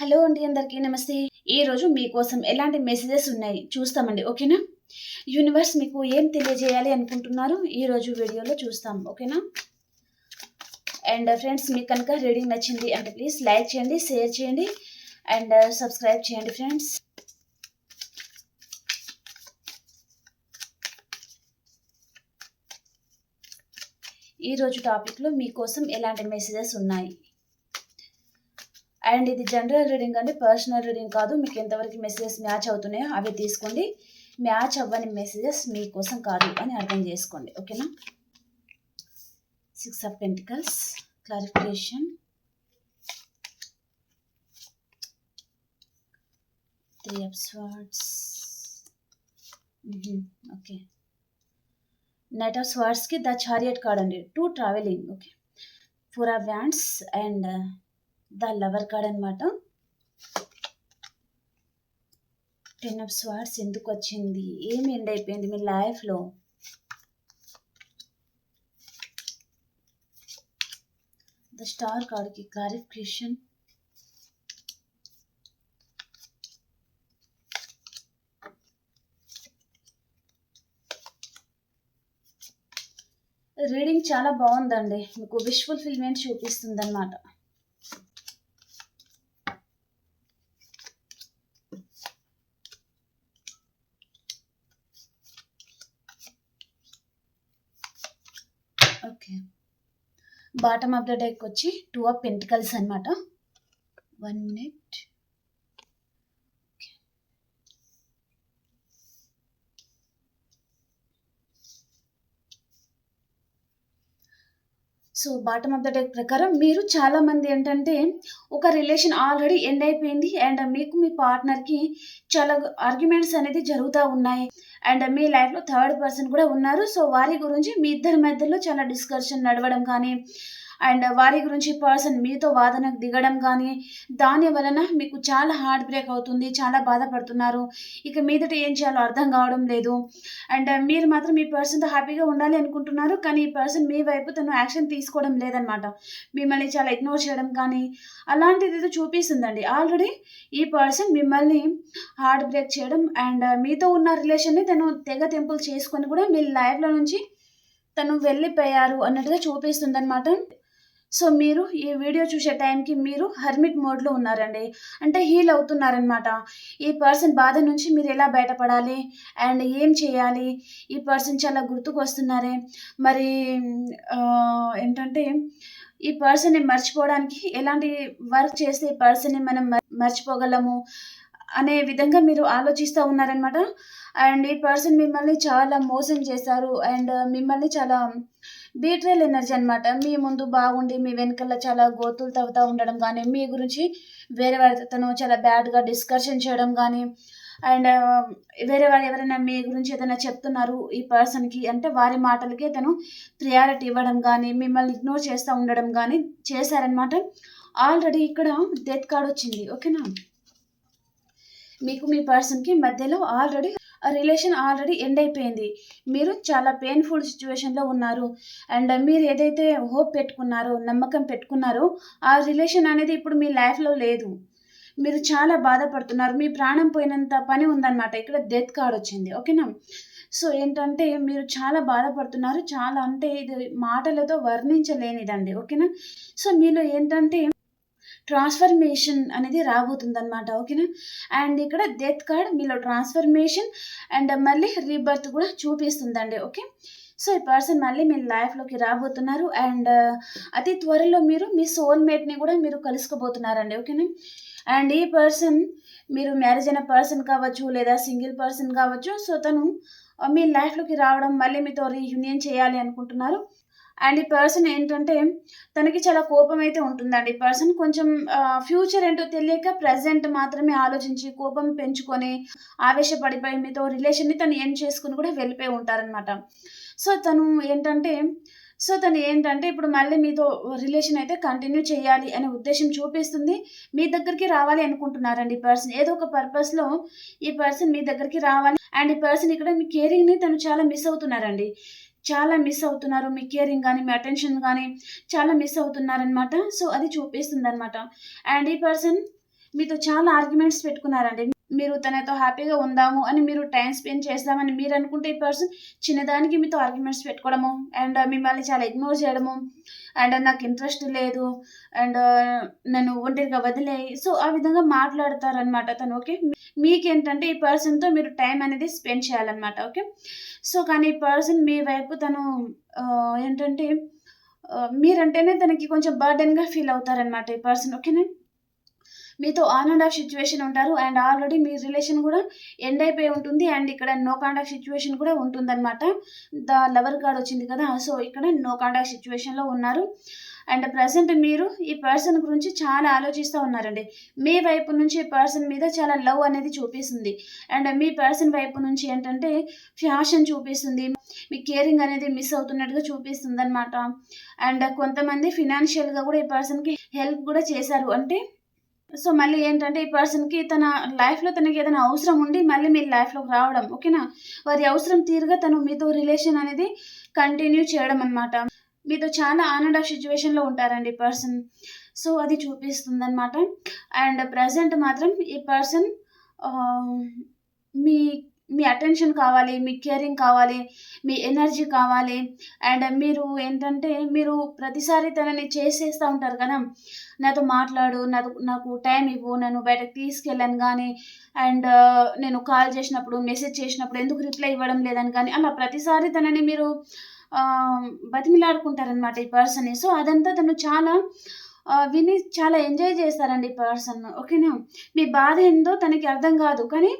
Hello అండి అందరికీ నమస్తే. ఈ రోజు మీకోసం ఎలాంటి మెసేజెస్ ఉన్నాయి చూస్తామండి ఓకేనా? యూనివర్స్ మీకు ఏం తెలియజేయాలి అనుకుంటున్నారు ఈ రోజు వీడియోలో చూస్తాం ఓకేనా? అండ్ ఫ్రెండ్స్ మీకు కనుక రీడింగ్ నచ్చింది అంటే ప్లీజ్ లైక్ చేయండి షేర్ చేయండి అండ్ సబ్స్క్రైబ్ చేయండి ఫ్రెండ్స్ ఈ రోజు టాపిక్లో మీకోసం ఎలాంటి మెసేజెస్ ఉన్నాయి? అండ్ ఇది జనరల్ రీడింగ్ అండి పర్సనల్ రీడింగ్ కాదు. మీకు ఎంతవరకు మెసేజెస్ మ్యాచ్ అవుతున్నాయో అవి తీసుకోండి. మ్యాచ్ అవ్వని మెసేజెస్ మీకోసం కాదు అని అర్థం చేసుకోండి. ఓకేనా six of pentacles clarification three of swords okay knight of స్వార్డ్స్కి the chariot card అండి. To travelling okay four of wands and the lover card అనమాట టెన్ ఆఫ్ స్వార్డ్స్ ఎందుకు వచ్చింది? ఏమి ఎండ్ అయిపోయింది మీ లైఫ్లో ద స్టార్ కార్డ్కి క్లారిఫికేషన్ రీడింగ్ చాలా బాగుందండి. మీకు విష్ ఫుల్ఫిల్మెంట్ చూపిస్తుంది అనమాట okay bottom of the deck వచ్చి టూ ఆఫ్ పెంటికల్స్ అనమాట one minute so bottom of the deck ప్రకారం మీరు చాలా మంది ఏంటంటే ఒక రిలేషన్ ఆల్రెడీ ఎండ్ అయిపోయింది అండ్ మీకు మీ పార్ట్నర్కి చాలా ఆర్గ్యుమెంట్స్ అనేది జరుగుతూ ఉన్నాయి. అండ్ మీ లైఫ్లో థర్డ్ పర్సన్ కూడా ఉన్నారు. సో వారి గురించి మీ ఇద్దరి మధ్యలో చాలా డిస్కషన్ నడవడం కానీ అండ్ వారి గురించి పర్సన్ మీతో వాదనకు దిగడం కానీ దాని వలన మీకు చాలా హార్ట్ బ్రేక్ అవుతుంది చాలా బాధపడుతున్నారు. ఇక మీదట ఏం చేయాలో అర్థం కావడం లేదు. అండ్ మీరు మాత్రం మీ పర్సన్తో హ్యాపీగా ఉండాలి అనుకుంటున్నారు కానీ ఈ పర్సన్ మీ వైపు తను యాక్షన్ తీసుకోవడం లేదనమాట. మిమ్మల్ని చాలా ఇగ్నోర్ చేయడం కానీ అలాంటిది ఏదో చూపిస్తుందండి. ఆల్రెడీ ఈ పర్సన్ మిమ్మల్ని హార్ట్ బ్రేక్ చేయడం అండ్ మీతో ఉన్న రిలేషన్ని తను తెగ తెంపులు చేసుకొని కూడా మీ లైఫ్లో నుంచి తను వెళ్ళిపోయారు అన్నట్టుగా చూపిస్తుంది అనమాట సో మీరు ఈ వీడియో చూసే టైంకి మీరు హర్మిట్ మోడ్లో ఉన్నారండి. అంటే హీల్ అవుతున్నారనమాట ఈ పర్సన్ బాధ నుంచి మీరు ఎలా బయటపడాలి? అండ్ ఏం చేయాలి? ఈ పర్సన్ చాలా గుర్తుకు వస్తున్నారే మరి ఏంటంటే ఈ పర్సన్ని మర్చిపోవడానికి ఎలాంటి వర్క్ చేస్తే ఈ పర్సన్ని మనం మర్చిపోగలము అనే విధంగా మీరు ఆలోచిస్తూ ఉన్నారనమాట అండ్ ఈ పర్సన్ మిమ్మల్ని చాలా మోసం చేశారు. అండ్ మిమ్మల్ని చాలా బీట్రేల్ ఎనర్జీ అనమాట మీ ముందు బాగుండి మీ వెనకాల చాలా గోతులు తవ్వుతూ ఉండడం కానీ మీ గురించి వేరే వారితో చాలా బ్యాడ్గా డిస్కషన్ చేయడం కానీ అండ్ వేరే వారు ఎవరైనా మీ గురించి ఏదైనా చెప్తున్నారు ఈ పర్సన్కి అంటే వారి మాటలకి తను ప్రియారిటీ ఇవ్వడం కానీ మిమ్మల్ని ఇగ్నోర్ చేస్తూ ఉండడం కానీ చేశారనమాట ఆల్రెడీ ఇక్కడ డెత్ కార్డ్ వచ్చింది ఓకేనా? మీకు మీ పర్సన్కి మధ్యలో ఆల్రెడీ రిలేషన్ ఆల్రెడీ ఎండ్ అయిపోయింది. మీరు చాలా పెయిన్ఫుల్ సిచ్యువేషన్లో ఉన్నారు. అండ్ మీరు ఏదైతే హోప్ పెట్టుకున్నారో నమ్మకం పెట్టుకున్నారో ఆ రిలేషన్ అనేది ఇప్పుడు మీ లైఫ్లో లేదు. మీరు చాలా బాధపడుతున్నారు. మీ ప్రాణం పోయినంత పని ఉందన్నమాట. ఇక్కడ డెత్ కార్డ్ వచ్చింది. ఓకేనా సో ఏంటంటే మీరు చాలా బాధపడుతున్నారు. చాలా అంటే ఇది మాటలతో వర్ణించలేనిదండి. ఓకేనా సో మీలో ఏంటంటే ట్రాన్స్ఫర్మేషన్ అనేది రాబోతుందన్నమాట ఓకేనా? అండ్ ఇక్కడ డెత్ కార్డ్ మీలో ట్రాన్స్ఫర్మేషన్ అండ్ మళ్ళీ రీబర్త్ కూడా చూపిస్తుందండి ఓకే? సో ఈ పర్సన్ మళ్ళీ మీ లైఫ్లోకి రాబోతున్నారు అండ్ అతి త్వరలో మీరు మీ సోల్మేట్ని కూడా మీరు కలుసుకోబోతున్నారండి ఓకేనా? అండ్ ఈ పర్సన్ మీరు మ్యారేజ్ అయిన పర్సన్ కావచ్చు లేదా సింగిల్ పర్సన్ కావచ్చు సో తను మీ లైఫ్లోకి రావడం మళ్ళీ మీతో రీయూనియన్ చేయాలి అనుకుంటున్నారు. అండ్ ఈ పర్సన్ ఏంటంటే తనకి చాలా కోపం అయితే ఉంటుందండి. ఈ పర్సన్ కొంచెం ఫ్యూచర్ ఏంటో తెలియక ప్రజెంట్ మాత్రమే ఆలోచించి కోపం పెంచుకొని ఆవేశపడిపోయి మీతో రిలేషన్ని తను ఏం చేసుకుని కూడా వెళ్ళిపోయి ఉంటారనమాట సో తను ఏంటంటే సో తను ఏంటంటే ఇప్పుడు మళ్ళీ మీతో రిలేషన్ అయితే కంటిన్యూ చేయాలి అనే ఉద్దేశం చూపిస్తుంది. మీ దగ్గరికి రావాలి అనుకుంటున్నారండి ఈ పర్సన్ ఏదో ఒక పర్పస్లో ఈ పర్సన్ మీ దగ్గరికి రావాలి. అండ్ ఈ పర్సన్ ఇక్కడ మీ కేరింగ్ని తను చాలా మిస్ అవుతున్నారండి. చాలా మిస్ అవుతున్నారు. మీ కేరింగ్ కానీ మీ అటెన్షన్ కానీ చాలా మిస్ అవుతున్నారనమాట సో అది చూపిస్తుంది అనమాట అండ్ ఈ పర్సన్ మీతో చాలా ఆర్గ్యుమెంట్స్ పెట్టుకున్నారండి. మీరు తనతో హ్యాపీగా ఉందాము అని మీరు టైం స్పెండ్ చేస్తామని మీరు అనుకుంటే ఈ పర్సన్ చిన్నదానికి మీతో ఆర్గ్యుమెంట్స్ పెట్టుకోవడము అండ్ మిమ్మల్ని చాలా ఇగ్నోర్ చేయడము అండ్ నాకు ఇంట్రెస్ట్ లేదు అండ్ నన్ను ఒంటరిగా వదిలేయి. సో ఆ విధంగా మాట్లాడతారనమాట తను ఓకే? మీకేంటంటే ఈ పర్సన్తో మీరు టైం అనేది స్పెండ్ చేయాలన్నమాట ఓకే? సో కానీ ఈ పర్సన్ మీ వైపు తను ఏంటంటే మీరంటేనే తనకి కొంచెం బర్డెన్గా ఫీల్ అవుతారనమాట ఈ పర్సన్ ఓకేనా? మీతో ఆన్ అండ్ ఆఫ్ సిచ్యువేషన్ ఉంటారు అండ్ ఆల్రెడీ మీ రిలేషన్ కూడా ఎండ్ అయిపోయి ఉంటుంది అండ్ ఇక్కడ నో కాంటాక్ట్ సిచ్యువేషన్ కూడా ఉంటుందన్నమాట. ద లవర్ కార్డ్ వచ్చింది కదా సో ఇక్కడ నో కాంటాక్ట్ సిచ్యువేషన్లో ఉన్నారు. అండ్ ప్రజెంట్ మీరు ఈ పర్సన్ గురించి చాలా ఆలోచిస్తూ ఉన్నారండి. మీ వైపు నుంచి ఈ పర్సన్ మీద చాలా లవ్ అనేది చూపిస్తుంది. అండ్ మీ పర్సన్ వైపు నుంచి ఏంటంటే ఫ్యాషన్ చూపిస్తుంది. మీ కేరింగ్ అనేది మిస్ అవుతున్నట్టుగా చూపిస్తుంది అనమాట అండ్ కొంతమంది ఫినాన్షియల్గా కూడా ఈ పర్సన్కి హెల్ప్ కూడా చేశారు. అంటే సో మళ్ళీ ఏంటంటే ఈ పర్సన్కి తన లైఫ్లో తనకి ఏదైనా అవసరం ఉండి మళ్ళీ మీ లైఫ్లోకి రావడం ఓకేనా? వారి అవసరం తీరుగా తను మీతో రిలేషన్ అనేది కంటిన్యూ చేయడం అనమాట మీతో చాలా ఆనంద ఆఫ్ సిచ్యువేషన్లో ఉంటారండి ఈ పర్సన్ సో అది చూపిస్తుంది అనమాట అండ్ ప్రజెంట్ మాత్రం ఈ పర్సన్ um, మీ మీ అటెన్షన్ కావాలి మీ కేరింగ్ కావాలి మీ ఎనర్జీ కావాలి. అండ్ మీరు ఏంటంటే మీరు ప్రతిసారి తనని చేసేస్తూ ఉంటారు కదా. నాతో మాట్లాడు నాకు నాకు టైం ఇవ్వు నన్ను బయటకు తీసుకెళ్ళాను కానీ అండ్ నేను కాల్ చేసినప్పుడు మెసేజ్ చేసినప్పుడు ఎందుకు రిప్లై ఇవ్వడం లేదని కానీ అలా ప్రతిసారి తనని మీరు బతిమిలాడుకుంటారనమాట ఈ పర్సన్ని. సో అదంతా తను చాలా విని చాలా ఎంజాయ్ చేస్తారండి ఈ పర్సన్ ఓకేనా? మీ బాధ ఏందో తనకి అర్థం కాదు. కానీ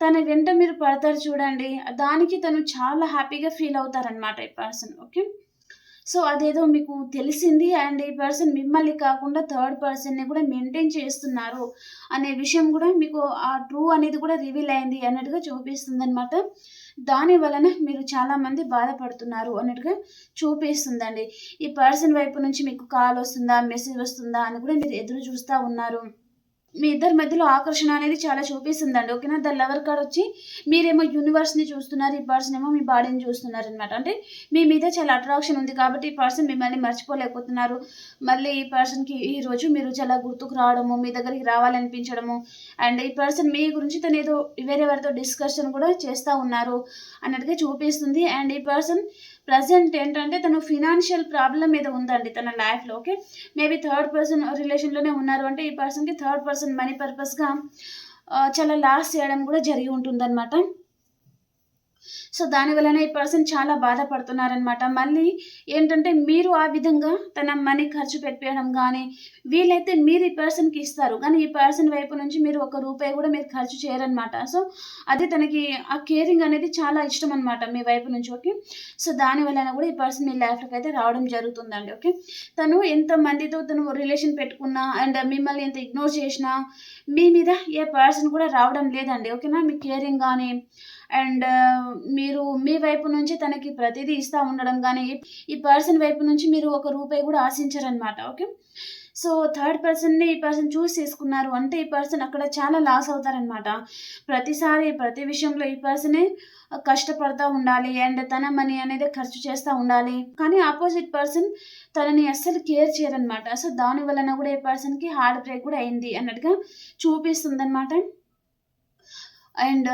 తన వెంట మీరు పడతారు చూడండి. దానికి తను చాలా హ్యాపీగా ఫీల్ అవుతారనమాట ఈ పర్సన్. ఓకే? సో అదేదో మీకు తెలిసింది అండ్ ఈ పర్సన్ మిమ్మల్ని కాకుండా థర్డ్ పర్సన్ని కూడా మెయింటైన్ చేస్తున్నారు అనే విషయం కూడా మీకు ఆ ట్రూ అనేది కూడా రివీల్ అయింది అన్నట్టుగా చూపిస్తుంది అనమాట దాని వలన మీరు చాలామంది బాధపడుతున్నారు అన్నట్టుగా చూపిస్తుందండి. ఈ పర్సన్ వైపు నుంచి మీకు కాల్ వస్తుందా మెసేజ్ వస్తుందా అని కూడా మీరు ఎదురు చూస్తూ ఉన్నారు. మీ ఇద్దరి మధ్యలో ఆకర్షణ అనేది చాలా చూపిస్తుందండి ఓకేనా? ద లవర్ కార్డ్ వచ్చి మీరేమో యూనివర్స్ని చూస్తున్నారు ఈ పర్సన్ ఏమో మీ బాడీని చూస్తున్నారు అనమాట అంటే మీ మీద చాలా అట్రాక్షన్ ఉంది కాబట్టి ఈ పర్సన్ మిమ్మల్ని మర్చిపోలేకపోతున్నారు. మళ్ళీ ఈ పర్సన్కి ఈరోజు మీరు చాలా గుర్తుకు రావడము మీ దగ్గరికి రావాలనిపించడము అండ్ ఈ పర్సన్ మీ గురించి తను ఏదో వేరే వారితో డిస్కషన్ కూడా చేస్తూ ఉన్నారు అన్నట్టుగా చూపిస్తుంది. అండ్ ఈ పర్సన్ ప్రజెంట్ ఏంటంటే తను ఫినాన్షియల్ ప్రాబ్లం మీద ఉందండి తన లైఫ్లో ఓకే మేబీ థర్డ్ పర్సన్ రిలేషన్లోనే ఉన్నారు అంటే ఈ పర్సన్కి థర్డ్ పర్సన్ మనీ పర్పస్గా చాలా లాస్ చేయడం కూడా జరిగి ఉంటుందన్నమాట. సో దాని వలన ఈ పర్సన్ చాలా బాధపడుతున్నారనమాట మళ్ళీ ఏంటంటే మీరు ఆ విధంగా తన మనీ ఖర్చు పెట్టడం కానీ వీలైతే మీరు ఈ పర్సన్కి ఇస్తారు. కానీ ఈ పర్సన్ వైపు నుంచి మీరు ఒక రూపాయి కూడా మీరు ఖర్చు చేయరనమాట సో అది తనకి ఆ కేరింగ్ అనేది చాలా ఇష్టం అనమాట మీ వైపు నుంచి ఓకే? సో దాని వలన కూడా ఈ పర్సన్ మీ లైఫ్లోకి అయితే రావడం జరుగుతుందండి ఓకే? తను ఎంత మందితో తను రిలేషన్ పెట్టుకున్నా అండ్ మిమ్మల్ని ఎంత ఇగ్నోర్ చేసినా మీ మీద ఏ పర్సన్ కూడా రావడం లేదండి ఓకేనా? మీ కేరింగ్ కానీ అండ్ మీరు మీ వైపు నుంచి తనకి ప్రతిదీ ఇస్తూ ఉండడం కానీ ఈ పర్సన్ వైపు నుంచి మీరు ఒక రూపాయి కూడా ఆశించారనమాట ఓకే? సో థర్డ్ పర్సన్ని ఈ పర్సన్ చూస్ చేసుకున్నారు అంటే ఈ పర్సన్ అక్కడ చాలా లాస్ అవుతారనమాట ప్రతిసారి ప్రతి విషయంలో ఈ పర్సనే కష్టపడతా ఉండాలి అండ్ తన మనీ అనేది ఖర్చు చేస్తూ ఉండాలి. కానీ ఆపోజిట్ పర్సన్ తనని అస్సలు కేర్ చేయరనమాట సో దాని వలన కూడా ఈ పర్సన్కి హార్ట్ బ్రేక్ కూడా అయింది అన్నట్టుగా చూపిస్తుంది అనమాట అండ్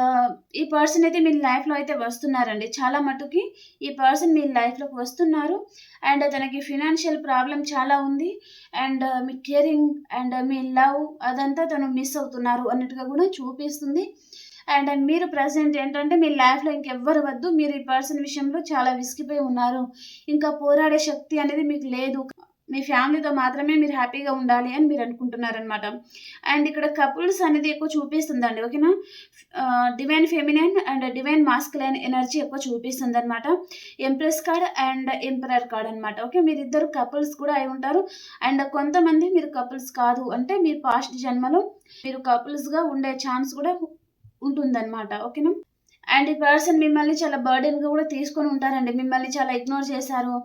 ఈ పర్సన్ అయితే మీ లైఫ్లో అయితే వస్తున్నారండి. చాలా మటుకి ఈ పర్సన్ మీ లైఫ్లోకి వస్తున్నారు. అండ్ తనకి ఫినాన్షియల్ ప్రాబ్లం చాలా ఉంది. అండ్ మీ కేరింగ్ అండ్ మీ లవ్ అదంతా తను మిస్ అవుతున్నారు అన్నట్టుగా కూడా చూపిస్తుంది. అండ్ మీరు ప్రజెంట్ ఏంటంటే మీ లైఫ్లో ఇంకెవ్వరు వద్దు. మీరు ఈ పర్సన్ విషయంలో చాలా విసిగిపోయి ఉన్నారు. ఇంకా పోరాడే శక్తి అనేది మీకు లేదు. మీ ఫ్యామిలీతో మాత్రమే మీరు హ్యాపీగా ఉండాలి అని మీరు అనుకుంటున్నారనమాట అండ్ ఇక్కడ కపుల్స్ అనేది ఎక్కువ చూపిస్తుందండి ఓకేనా? Divine feminine and divine masculine energy ఎక్కువ చూపిస్తుంది అనమాట empress card and emperor card అనమాట ఓకే? మీరు ఇద్దరు కపుల్స్ కూడా అయి ఉంటారు. అండ్ కొంతమంది మీరు కపుల్స్ కాదు అంటే మీ పాస్ట్ జన్మలో మీరు కపుల్స్గా ఉండే ఛాన్స్ కూడా ఉంటుందన్నమాట ఓకేనా? అండ్ ఈ పర్సన్ మిమ్మల్ని చాలా బర్డెన్గా కూడా తీసుకొని ఉంటారండి. మిమ్మల్ని చాలా ఇగ్నోర్ చేశారు.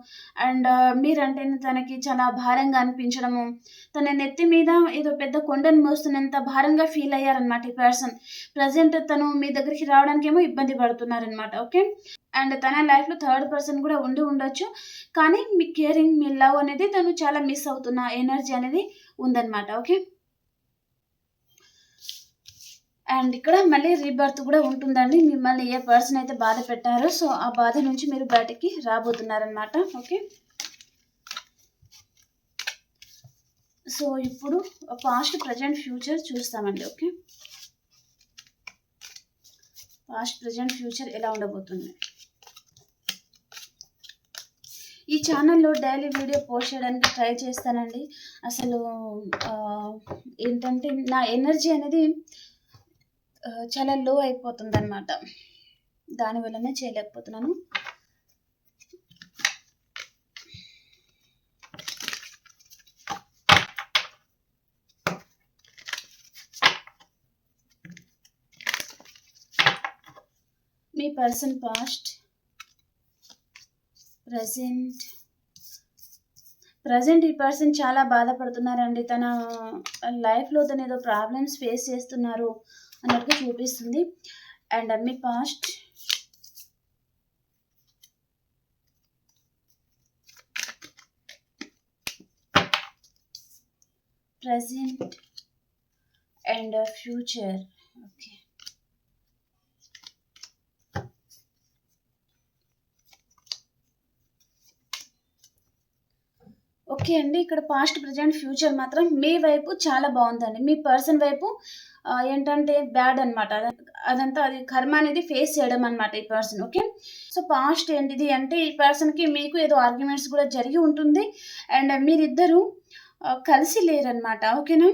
అండ్ uh, మీరంటే తనకి చాలా భారంగా అనిపించడము. తన నెత్తి మీద ఏదో పెద్ద కొండను మోస్తున్నంత భారంగా ఫీల్ అయ్యారనమాట ఈ పర్సన్ ప్రజెంట్ తను మీ దగ్గరికి రావడానికి ఏమో ఇబ్బంది పడుతున్నారనమాట ఓకే అండ్ తన లైఫ్లో థర్డ్ పర్సన్ కూడా ఉండి ఉండొచ్చు. కానీ మీ కేరింగ్ మీ లవ్ అనేది తను చాలా మిస్ అవుతున్న ఎనర్జీ అనేది ఉందన్నమాట ఓకే అండ్ ఇక్కడ మళ్ళీ రీబర్త్ కూడా ఉంటుందండి. మిమ్మల్ని ఏ పర్సన్ అయితే బాధ పెట్టారో సో ఆ బాధ నుంచి మీరు బయటికి రాబోతున్నారనమాట ఓకే? సో ఇప్పుడు పాస్ట్ ప్రజెంట్ ఫ్యూచర్ చూస్తామండి. ఓకే? పాస్ట్ ప్రజెంట్ ఫ్యూచర్ ఎలా ఉండబోతుంది? ఈ ఛానల్లో డైలీ వీడియో పోస్ట్ చేయడానికి ట్రై చేస్తానండి. అసలు ఏంటంటే నా ఎనర్జీ అనేది చాలా లో అయిపోతుంది అనమాట దానివల్లనే చేయలేకపోతున్నాను. మీ పర్సన్ పాస్ట్ ప్రజెంట్ ప్రజెంట్ ఈ పర్సన్ చాలా బాధపడుతున్నారండి. తన లైఫ్లో తను ఏదో ప్రాబ్లమ్స్ ఫేస్ చేస్తున్నారు. అన్నట్టుగా చూపిస్తుంది. And me past present and future okay okay అండి ఇక్కడ పాస్ట్ ప్రజెంట్ ఫ్యూచర్ మాత్రం మీ వైపు చాలా బాగుందండి. మీ పర్సన్ వైపు ఏంటంటే బ్యాడ్ అనమాట అదంతా అది కర్మ అనేది ఫేస్ చేయడం అనమాట ఈ పర్సన్ ఓకే? సో పాస్ట్ ఏంటిది అంటే ఈ పర్సన్కి మీకు ఏదో ఆర్గ్యుమెంట్స్ కూడా జరిగి ఉంటుంది. అండ్ మీరిద్దరూ కలిసి లేరనమాట ఓకేనా?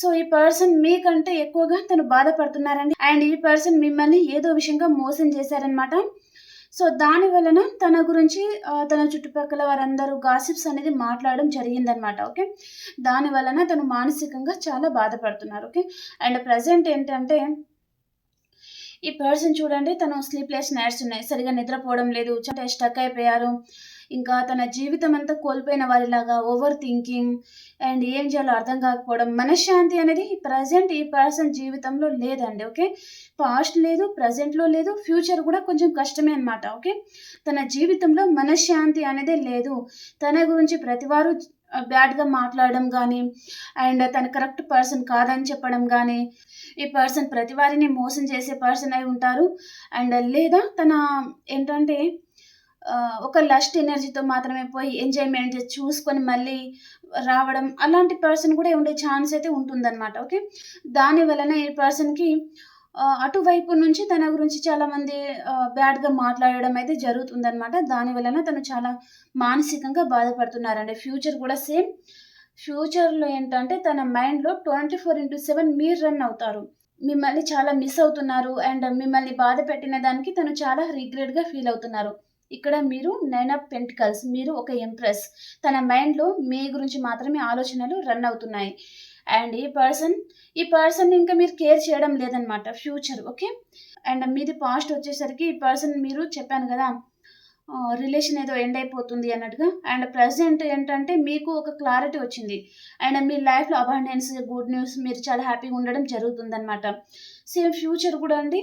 సో ఈ పర్సన్ మీకంటే ఎక్కువగా తను బాధపడుతున్నారండి. అండ్ ఈ పర్సన్ మిమ్మల్ని ఏదో విషయంగా మోసం చేశారనమాట సో దాని వలన తన గురించి తన చుట్టుపక్కల వారందరూ గాసిప్స్ అనేది మాట్లాడడం జరిగిందనమాట ఓకే? దాని వలన తను మానసికంగా చాలా బాధపడుతున్నారు ఓకే? అండ్ ప్రజెంట్ ఏంటంటే ఈ పర్సన్ చూడండి తను స్లీప్లెస్ నైట్స్ ఉన్నాయి. సరిగా నిద్రపోవడం లేదు చట్ట స్టక్ అయిపోయారు. ఇంకా తన జీవితం అంతా కోల్పోయిన వారిలాగా ఓవర్ థింకింగ్ అండ్ ఏం చేయాలో అర్థం కాకపోవడం మనశ్శాంతి అనేది ప్రజెంట్ ఈ పర్సన్ జీవితంలో లేదండి ఓకే పాస్ట్ లేదు ప్రజెంట్లో లేదు ఫ్యూచర్ కూడా కొంచెం కష్టమే అనమాట ఓకే తన జీవితంలో మనశ్శాంతి అనేది లేదు. తన గురించి ప్రతివారు బ్యాడ్గా మాట్లాడడం కానీ అండ్ తన కరెక్ట్ పర్సన్ కాదని చెప్పడం కానీ ఈ పర్సన్ ప్రతి వారిని మోసం చేసే పర్సన్ అయి ఉంటారు. అండ్ లేదా తన ఏంటంటే ఒక లస్ట్ ఎనర్జీతో మాత్రమే పోయి ఎంజాయ్మెంట్ చూసుకొని మళ్ళీ రావడం అలాంటి పర్సన్ కూడా ఉండే ఛాన్స్ అయితే ఉంటుందన్నమాట ఓకే? దాని వలన ఈ పర్సన్కి అటువైపు నుంచి తన గురించి చాలామంది బ్యాడ్గా మాట్లాడడం అయితే జరుగుతుందన్నమాట. దాని వలన తను చాలా మానసికంగా బాధపడుతున్నారండి. ఫ్యూచర్ కూడా సేమ్. ఫ్యూచర్లో ఏంటంటే తన మైండ్లో ట్వంటీ ఫోర్ ఇంటూ సెవెన్ మీరు రన్ అవుతారు. మిమ్మల్ని చాలా మిస్ అవుతున్నారు అండ్ మిమ్మల్ని బాధ పెట్టిన దానికి తను చాలా రిగ్రెట్గా ఫీల్ అవుతున్నారు. ఇక్కడ మీరు నైన్ ఆఫ్ పెంటికల్స్ మీరు ఒక ఎంప్రెస్. తన మైండ్లో మీ గురించి మాత్రమే ఆలోచనలు రన్ అవుతున్నాయి. అండ్ ఈ పర్సన్ ఈ పర్సన్ ఇంకా మీరు కేర్ చేయడం లేదనమాట ఫ్యూచర్ ఓకే? అండ్ మీది పాస్ట్ వచ్చేసరికి ఈ పర్సన్ మీరు చెప్పాను కదా రిలేషన్ ఏదో ఎండ్ అయిపోతుంది అన్నట్టుగా. అండ్ ప్రజెంట్ ఏంటంటే మీకు ఒక క్లారిటీ వచ్చింది. అండ్ మీ లైఫ్లో అబండెన్స్ గుడ్ న్యూస్ మీరు చాలా హ్యాపీగా ఉండడం జరుగుతుందన్నమాట. సేమ్ ఫ్యూచర్ కూడా అండి.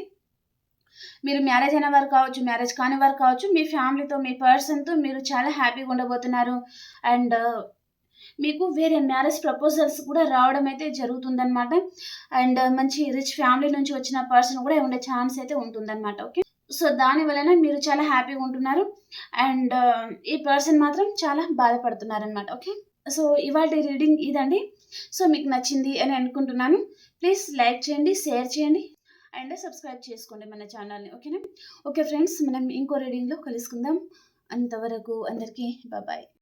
మీరు మ్యారేజ్ అయిన వారు కావచ్చు మ్యారేజ్ కాని వారు కావచ్చు మీ ఫ్యామిలీతో మీ పర్సన్తో మీరు చాలా హ్యాపీగా ఉండబోతున్నారు. అండ్ మీకు వేరే మ్యారేజ్ ప్రపోజల్స్ కూడా రావడం అయితే జరుగుతుందన్నమాట. అండ్ మంచి రిచ్ ఫ్యామిలీ నుంచి వచ్చిన పర్సన్ కూడా ఉండే ఛాన్స్ అయితే ఉంటుందన్నమాట ఓకే? సో దాని వలన మీరు చాలా హ్యాపీగా ఉంటున్నారు. అండ్ ఈ పర్సన్ మాత్రం చాలా బాధపడుతున్నారనమాట ఓకే? సో ఇవాళ రీడింగ్ ఇదండి. సో మీకు నచ్చింది అని అనుకుంటున్నాను. ప్లీజ్ లైక్ చేయండి షేర్ చేయండి. అండ్ సబ్స్క్రైబ్ చేసుకోండి మన ఛానల్ని ఓకేనా? ఓకే ఫ్రెండ్స్ మనం ఇంకో రీడింగ్లో కలుసుకుందాం. అంతవరకు అందరికీ బాబాయ్.